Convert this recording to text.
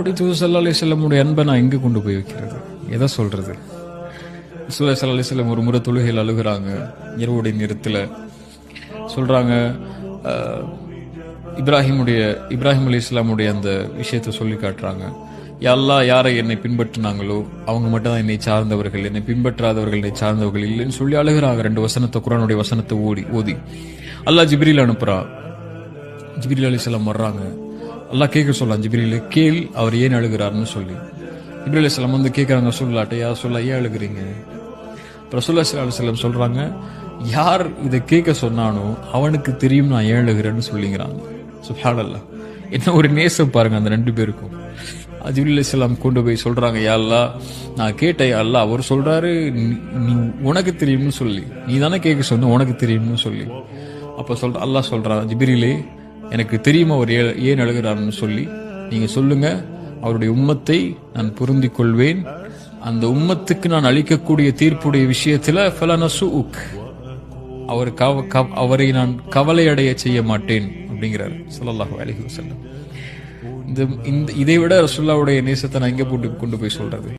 அல்லாஹுடைய தூது சல்லா அலி செல்லமுடைய அன்பை நான் எங்கே கொண்டு போய் வைக்கிறது? எதை சொல்றது? சுல்லா சல்லா அலி செல்லம் ஒரு முறை தொழுகையில் அழுகுறாங்க இரவுடைய நேரத்தில். சொல்றாங்க இப்ராஹிமுடைய இப்ராஹிம் அலி இஸ்லாமுடைய அந்த விஷயத்தை சொல்லி காட்டுறாங்க. எல்லா யாரை என்னை பின்பற்றினாங்களோ அவங்க மட்டும் தான் என்னை சார்ந்தவர்கள் என்னை பின்பற்றாதவர்கள் என்னை சார்ந்தவர்கள் இல்லைன்னு சொல்லி அழுகுறாங்க. ரெண்டு வசனத்தை குரானுடைய வசனத்தை ஓடி ஓதி. அல்லாஹ் ஜிப்ரீல் அனுப்புறா. ஜிப்ரீல் அலிஸ்லாம் வர்றாங்க. அல்லா கேட்க சொல்லலாம் ஜிப்ரீல் கேள் அவர் ஏன் அழுகிறார்னு சொல்லி. ஜிப்ரீல் அலிஸ்லாம் வந்து கேட்குறாங்க சொல்லாட்டையா யார் சொல்ல ஏன் அழுகிறீங்க? ரசூல்லா செல்லம் சொல்கிறாங்க யார் இதை கேட்க சொன்னானோ அவனுக்கு தெரியும் நான் ஏன் அழுகிறேன்னு சொல்லிங்கிறாங்க. சுப்ஹானல்லாஹ். என்ன ஒரு நேசம் பாருங்க அந்த ரெண்டு பேருக்கும். ஜிப்ரீல் இஸ்லாம் கொண்டு போய் சொல்றாங்க யாழ்லா அல்லாஹ் நான் கேட்டேன் அல்லாஹ் அவர் சொல்றாரு நீ- உனக்கு தெரியும்னு சொல்லி. நீ தானே கேட்க சொன்ன உனக்கு தெரியும்னு சொல்லி. அப்போ சொல்ற அல்லாஹ் சொல்றான் ஜிபிரிலே எனக்கு தெரியுமா அவர் ஏ- ஏன் அழுகிறாருன்னு சொல்லி? நீங்க சொல்லுங்க. அவருடைய உம்மத்தை நான் புரிந்து கொள்வேன் அந்த உம்மத்துக்கு நான் அளிக்கக்கூடிய தீர்ப்புடைய விஷயத்துல ஃபலனசுக் அவர் கவ- அவரை நான் கவலை அடைய செய்ய மாட்டேன் அப்படிங்கிறார். சொல்லல்லாஹு அலைஹி வஸல்லம். இந்த இந்த இதை விட ரசுல்லாவுடைய நேசத்தை நான் எங்க போட்டு கொண்டு போய் சொல்றது?